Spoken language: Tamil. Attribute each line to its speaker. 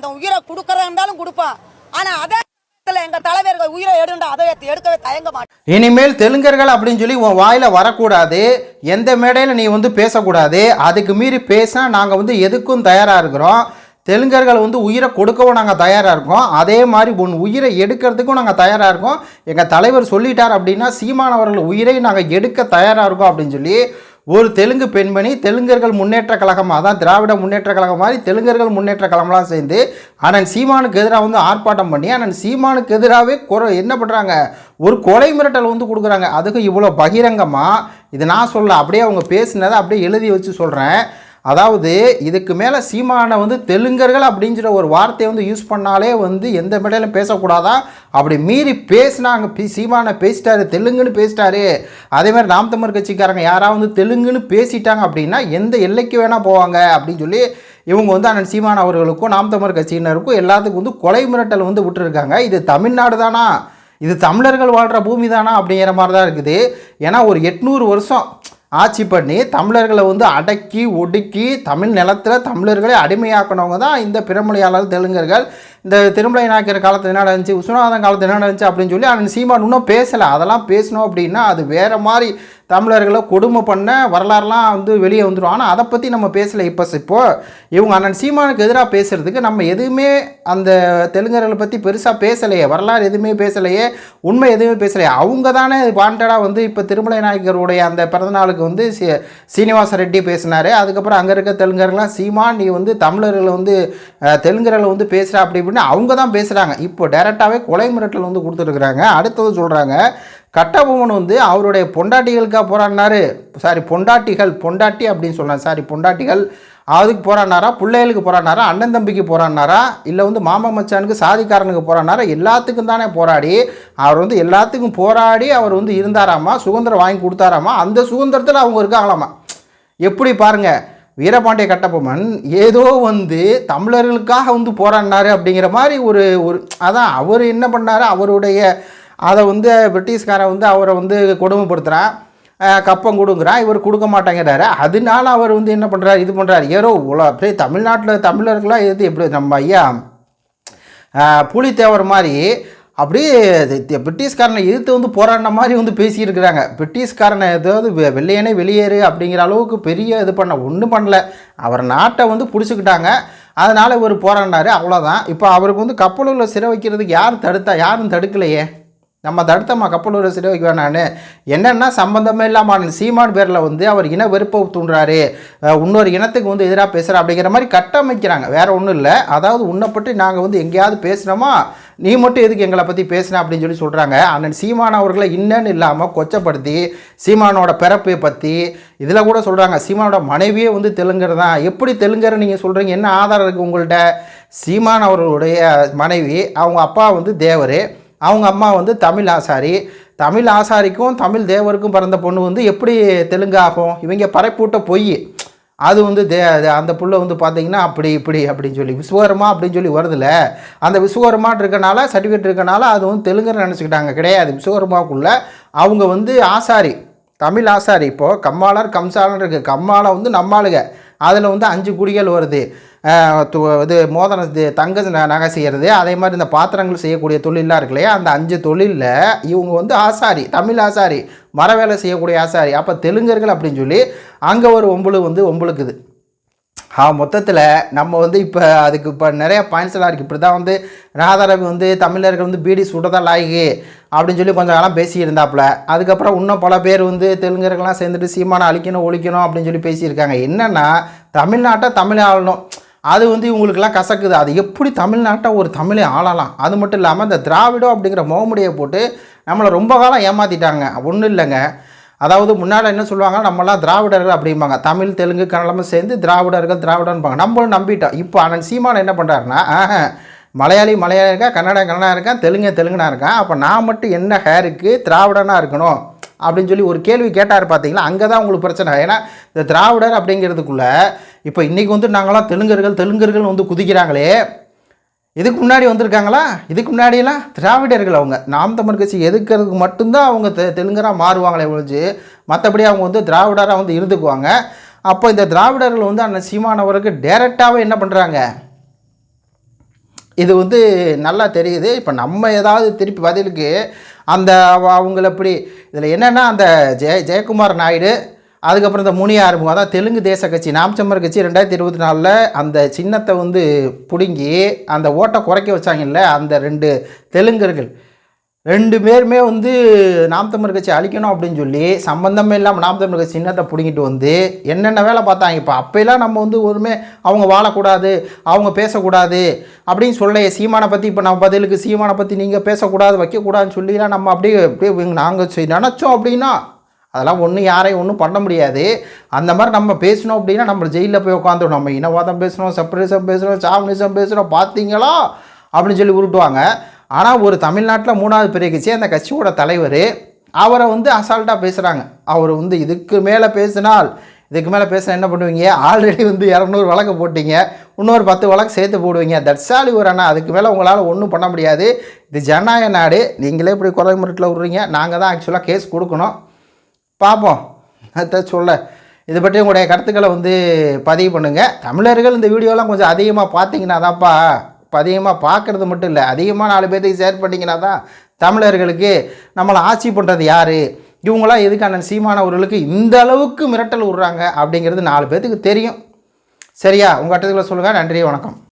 Speaker 1: அந்த உயிரை கொடுக்கறதா இருந்தாலும் கொடுப்பான் ஆனா அதே தலைவர்கள் உயிரை அதை
Speaker 2: இனிமேல் தெலுங்கர்கள் அப்படின்னு சொல்லி உன் வாயில் வரக்கூடாது. எந்த மேடையில் நீ வந்து பேசக்கூடாது. அதுக்கு மீறி பேச நாங்கள் வந்து எதுக்கும் தயாராக இருக்கிறோம். தெலுங்கர்கள் வந்து உயிரை கொடுக்கவும் நாங்கள் தயாராக இருக்கோம். அதே மாதிரி உன் உயிரை எடுக்கிறதுக்கும் நாங்கள் தயாராக இருக்கோம். எங்கள் தலைவர் சொல்லிட்டார் அப்படின்னா சீமானவர்கள் உயிரை நாங்கள் எடுக்க தயாராக இருக்கோம் அப்படின்னு சொல்லி ஒரு தெலுங்கு பெண்மணி தெலுங்கர்கள் முன்னேற்ற கழகம் அதான் திராவிட முன்னேற்ற கழகம் மாதிரி தெலுங்கர்கள் முன்னேற்ற கழகம்லாம் சேர்ந்து அண்ணன் சீமானுக்கு எதிராக வந்து ஆர்ப்பாட்டம் பண்ணி அண்ணன் சீமானுக்கு எதிராகவே குறை என்ன பண்ணுறாங்க ஒரு கொலை மிரட்டல் வந்து கொடுக்குறாங்க. அதுக்கு இவ்வளோ பகிரங்கமாக இது நான் சொல்ல அப்படியே அவங்க பேசினதை அப்படியே எழுதி வச்சு சொல்கிறேன் அதாவது இதுக்கு மேலே சீமானை வந்து தெலுங்கர்கள் அப்படிங்கிற ஒரு வார்த்தையை வந்து யூஸ் பண்ணாலே வந்து எந்த மேடையிலும் பேசக்கூடாதா? அப்படி மீறி பேசினாங்க பி சீமானை பேசிட்டாரு தெலுங்குன்னு பேசிட்டாரு. அதேமாதிரி நாம் தமிழ் கட்சிக்காரங்க யாராவது வந்து தெலுங்குன்னு பேசிட்டாங்க அப்படின்னா எந்த எல்லைக்கு வேணால் போவாங்க அப்படின்னு சொல்லி இவங்க வந்து அண்ணன் சீமான் அவர்களுக்கும் நாம் தமிழ் கட்சியினருக்கும் எல்லாத்துக்கும் வந்து கொலை மிரட்டல் வந்து விட்டுருக்காங்க. இது தமிழ்நாடு தானா? இது தமிழர்கள் வாழ்கிற பூமி தானா? அப்படிங்கிற மாதிரி தான் இருக்குது. ஏன்னா ஒரு எட்நூறு வருஷம் ஆட்சி பண்ணி தமிழர்களை வந்து அடக்கி ஒடுக்கி தமிழ் நிலத்தில் தமிழர்களை அடிமையாக்கினவங்க தான் இந்த பிறமொழியாளர் தெலுங்கர்கள். இந்த திருமலை நாயக்கர் காலத்தில் என்ன நடந்துச்சு? விஸ்வநாதன் காலத்தில் என்ன நடந்துச்சு அப்படின்னு சொல்லி அண்ணன் சீமான் இன்னும் பேசலை. அதெல்லாம் பேசணும் அப்படின்னா அது வேறு மாதிரி தமிழர்களை கொடுமை பண்ண வரலாறுலாம் வந்து வெளியே வந்துடும் ஆனால் அதை பற்றி நம்ம பேசலை. இப்போ இப்போ இவங்க அண்ணன் சீமானுக்கு எதிராக பேசுகிறதுக்கு நம்ம எதுவுமே அந்த தெலுங்கர்களை பற்றி பெருசாக பேசலையே. வரலாறு எதுவுமே பேசலையே. உண்மை எதுவுமே பேசலையே. அவங்க தானே வாண்டடாக வந்து இப்போ திருமலை நாயக்கருடைய அந்த பிறந்தநாளுக்கு வந்து சீ சீனிவாச ரெட்டி பேசினார். அதுக்கப்புறம் அங்கே இருக்க தெலுங்கர்கள்லாம் சீமான் நீ வந்து தமிழர்களை வந்து தெலுங்கர்களை வந்து பேசுகிற அப்படி அப்படின்னு அவங்க தான் பேசுகிறாங்க இப்போ டைரெக்டாகவே கொலை மிரட்டல் வந்து கொடுத்துருக்குறாங்க. அடுத்தது சொல்கிறாங்க கட்டபொம்மன் வந்து அவருடைய பொண்டாட்டிகளுக்காக போராடினாரு. சாரி பொண்டாட்டிகள் பொண்டாட்டி அப்படின்னு சொன்னார் சாரி பொண்டாட்டிகள் அதுக்கு போராடினாரா? பிள்ளைகளுக்கு போராடினாரா? அண்ணன் தம்பிக்கு போராடினாரா? இல்லை வந்து மாமா மச்சானுக்கு சாதிக்காரனுக்கு போராடினாரா? எல்லாத்துக்கும் தானே போராடி அவர் வந்து எல்லாத்துக்கும் போராடி அவர் வந்து இருந்தாராமா? சுதந்திரம் வாங்கி கொடுத்தாராமா? அந்த சுதந்திரத்தில் அவங்க இருக்காங்களாமா? எப்படி பாருங்கள் வீரபாண்டிய கட்டபொம்மன் ஏதோ வந்து தமிழர்களுக்காக வந்து போராடினாரு அப்படிங்கிற மாதிரி ஒரு ஒரு அதான் அவர் என்ன பண்ணார்? அவருடைய அதை வந்து பிரிட்டிஷ்காரன் வந்து அவரை வந்து கொடுமைப்படுத்துகிறான் கப்பம் கொடுங்குறான் இவர் கொடுக்க மாட்டேங்கிறாரு. அதனால அவர் வந்து என்ன பண்ணுறாரு இது பண்ணுறாரு ஏதோ உல அப்படியே தமிழ்நாட்டில் தமிழர்களாக எது எப்படி நம்ம ஐயா புலித்தேவர் மாதிரி அப்படியே பிரிட்டிஷ்காரனை எதிர்த்து வந்து போராடின மாதிரி வந்து பேசியிருக்கிறாங்க. பிரிட்டிஷ்காரனை ஏதாவது வெ- வெள்ளையனே வெளியேறு அப்படிங்கிற அளவுக்கு பெரிய இது பண்ண ஒன்றும் பண்ணல. அவர் நாட்டை வந்து பிடிச்சிக்கிட்டாங்க. அதனால் இவர் போராடினார். அவ்வளோதான் இப்போ அவருக்கு வந்து கப்பலூரில் சிறை வைக்கிறதுக்கு யார் தடுத்தா யாரும் தடுக்கலையே? நம்ம தடுத்தம்மா கப்பலூரில் சிறை வைக்க வேணான்னு என்னென்னா சம்பந்தமே இல்லாமல் சீமான் பேரில் வந்து அவர் இன வெறுப்பை தூண்டுறாரு. இன்னொரு இனத்துக்கு வந்து எதிராக பேசுகிறா அப்படிங்கிற மாதிரி கட்டமைக்கிறாங்க. வேறு ஒன்றும் இல்லை. அதாவது உன்னை பற்றி நாங்கள் வந்து எங்கேயாவது பேசுகிறோமா நீ மட்டும் எதுக்கு எங்களை பற்றி பேசின அப்படின்னு சொல்லி சொல்கிறாங்க அண்ணன் சீமான் அவர்களை இன்னன்னு இல்லாமல் கொச்சப்படுத்தி சீமானோட பிறப்பை பற்றி இதில் கூட சொல்கிறாங்க சீமானோட மனைவியே வந்து தெலுங்கர் தான் எப்படி தெலுங்கர் நீங்கள் சொல்கிறீங்க என்ன ஆதாரம் இருக்குது உங்கள்கிட்ட சீமான் அவர்களுடைய மனைவி அவங்க அப்பா வந்து தேவர். அவங்க அம்மா வந்து தமிழ் ஆசாரி. தமிழ் ஆசாரிக்கும் தமிழ் தேவருக்கும் பிறந்த பொண்ணு வந்து எப்படி தெலுங்கு ஆகும்? இவங்க பறைப்பூட்ட பொய். அது வந்து தே அது அந்த புள்ள வந்து பார்த்தீங்கன்னா அப்படி இப்படி அப்படின்னு சொல்லி விஸ்வகர்மா அப்படின்னு சொல்லி வருதுல்ல. அந்த விஸ்வகர்மான் இருக்கனால சர்டிஃபிகேட் இருக்கனால அது வந்து தெலுங்குன்னு நினச்சிக்கிட்டாங்க. கிடையாது. விஸ்வகர்மாவுக்குள்ளே அவங்க வந்து ஆசாரி தமிழ் ஆசாரி. இப்போது கம்மாளர் கம்சாலர் இருக்குது கம்மாளம் வந்து நம்மாளுங்க அதில் வந்து அஞ்சு குடிகள் வருது. இது மோதன தங்க ந- நகை செய்கிறது அதே மாதிரி இந்த பாத்திரங்கள் செய்யக்கூடிய தொழிலெலாம் இருக்கு இல்லையா? அந்த அஞ்சு தொழிலில் இவங்க வந்து ஆசாரி தமிழ் ஆசாரி மர வேலை செய்யக்கூடிய ஆசாரி. அப்போ தெலுங்கர்கள் அப்படின்னு சொல்லி அங்கே ஒரு ஒம்புழு வந்து ஒம்புழுக்குது ஆ மொத்தத்தில் நம்ம வந்து இப்போ அதுக்கு இப்போ நிறைய பாயிண்ட்ஸ்லாம் இருக்குது இப்படி தான் வந்து ராதாரவி வந்து தமிழர்கள் வந்து பீடி சுடதான் லாயகு அப்படின்னு சொல்லி கொஞ்சம் காலம் பேசியிருந்தாப்புல. அதுக்கப்புறம் இன்னும் பல பேர் வந்து தெலுங்கர்கள்லாம் சேர்ந்துட்டு சீமானை அழிக்கணும் ஒழிக்கணும் அப்படின்னு சொல்லி பேசியிருக்காங்க. என்னென்னா தமிழ்நாட்டை தமிழ் ஆளணும். அது வந்து இவங்களுக்கெல்லாம் கசக்குது. அது எப்படி தமிழ்நாட்டை ஒரு தமிழை ஆளலாம்? அது மட்டும் இல்லாமல் இந்த திராவிடம் அப்படிங்கிற முகமுடியை போட்டு நம்மளை ரொம்ப காலம் ஏமாற்றிட்டாங்க ஒன்றும் இல்லைங்க. அதாவது முன்னால் என்ன சொல்லுவாங்க நம்மளாம் திராவிடர்கள் அப்படிம்பாங்க. தமிழ் தெலுங்கு கன்னடமும் சேர்ந்து திராவிடர்கள் திராவிடன்பாங்க. நம்மளும் நம்பிட்டோம். இப்போ அண்ணன் சீமான் என்ன பண்ணுறாருன்னா மலையாளி மலையாளி இருக்கா கன்னடா கன்னடா இருக்கான் தெலுங்கு தெலுங்குனா இருக்கான். அப்போ நான் மட்டும் என்ன ஹேருக்கு திராவிடனாக இருக்கணும்? அப்படின்னு சொல்லி ஒரு கேள்வி கேட்டார் பார்த்தீங்களா அங்கே தான் உங்களுக்கு பிரச்சனை. ஏன்னா இந்த திராவிடர் அப்படிங்கிறதுக்குள்ளே இப்போ இன்றைக்கி வந்து நாங்களாம் தெலுங்கர்கள் தெலுங்கர்கள் வந்து குதிக்கிறாங்களே இதுக்கு முன்னாடி வந்திருக்காங்களா? இதுக்கு முன்னாடியெல்லாம் திராவிடர்கள் அவங்க. நாம் தமிழ் கட்சி எதுக்கிறதுக்கு மட்டும்தான் அவங்க தெ தெலுங்கராக மாறுவாங்களே ஒழிஞ்சு மற்றபடி அவங்க வந்து திராவிடராக வந்து இருந்துக்குவாங்க. அப்போ இந்த திராவிடர்கள் வந்து அண்ணன் சீமானவருக்கு டைரெக்டாகவே என்ன பண்ணுறாங்க இது வந்து நல்லா தெரியுது. இப்போ நம்ம ஏதாவது திருப்பி பதிலுக்கு அந்த அவங்களை அவங்கள இதில் என்னென்னா அந்த ஜெய ஜெயக்குமார் நாயுடு அதுக்கப்புறம் இந்த முனி ஆறுமுகம் அதான் தெலுங்கு தேச கட்சி நாம்சம்மர் கட்சி ரெண்டாயிரத்தி இருபத்தி நாலில் அந்த சின்னத்தை வந்து பிடுங்கி அந்த ஓட்டை குறைக்க வச்சாங்கல்ல அந்த ரெண்டு தெலுங்கர்கள். ரெண்டு பேருமே வந்து நாம் கட்சி அழிக்கணும் அப்படின்னு சொல்லி சம்பந்தமே இல்லாமல் நாம் கட்சி சின்னத்தை பிடுங்கிட்டு வந்து என்னென்ன வேலை பார்த்தாங்க? இப்போ அப்போலாம் நம்ம வந்து ஒருமே அவங்க வாழக்கூடாது அவங்க பேசக்கூடாது அப்படின்னு சொல்ல சீமானை பற்றி இப்போ நம்ம பதிலுக்கு சீமானை பற்றி நீங்கள் பேசக்கூடாது வைக்கக்கூடாதுன்னு சொல்லிலாம் நம்ம அப்படியே அப்படியே நாங்கள் நினச்சோம் அப்படின்னா அதெல்லாம் ஒன்றும் யாரையும் ஒன்றும் பண்ண முடியாது. அந்த மாதிரி நம்ம பேசணும் அப்படின்னா நம்ம ஜெயிலில் போய் உட்காந்துரும். நம்ம இனவாதம் பேசுகிறோம் செப்பரேசம் பேசுகிறோம் சாமினிசம் பேசுகிறோம் பார்த்தீங்களா அப்படின்னு சொல்லி உருட்டுவாங்க. ஆனால் ஒரு தமிழ்நாட்டில் மூணாவது பெரிய கட்சி அந்த கட்சியோட தலைவர். அவரை வந்து அசால்ட்டாக பேசுகிறாங்க அவர் வந்து இதுக்கு மேலே பேசினால் இதுக்கு மேலே பேச என்ன பண்ணுவீங்க? ஆல்ரெடி வந்து இரநூறு வழக்கு போட்டீங்க. இன்னொரு பத்து வழக்கு சேர்த்து போடுவீங்க. தட்சாலி ஒரு அண்ணா. அதுக்கு மேலே உங்களால் ஒன்றும் பண்ண முடியாது. இது ஜனநாயக நாடு. நீங்களே இப்படி குறை முறையில் விட்றீங்க. நாங்கள் தான் ஆக்சுவலாக கேஸ் கொடுக்கணும். பார்ப்போம் அதான் சொல்ல. இதை பற்றி உங்களுடைய கருத்துக்களை வந்து பதிவு பண்ணுங்கள் தமிழர்கள் இந்த வீடியோலாம் கொஞ்சம் அதிகமாக பார்த்தீங்கன்னா தான்ப்பா இப்போ அதிகமாக பார்க்குறது மட்டும் இல்லை அதிகமாக நாலு பேர்த்துக்கு ஷேர் பண்ணிங்கன்னா தான் தமிழர்களுக்கு நம்மளை ஆட்சி பண்ணுறது யார்? இவங்களாம் எதுக்கான சீமானவர்களுக்கு இந்த அளவுக்கு மிரட்டல் விட்றாங்க அப்படிங்கிறது நாலு பேர்த்துக்கு தெரியும். சரியா? உங்கள் கட்டத்தில் சொல்லுங்கள் நன்றி வணக்கம்.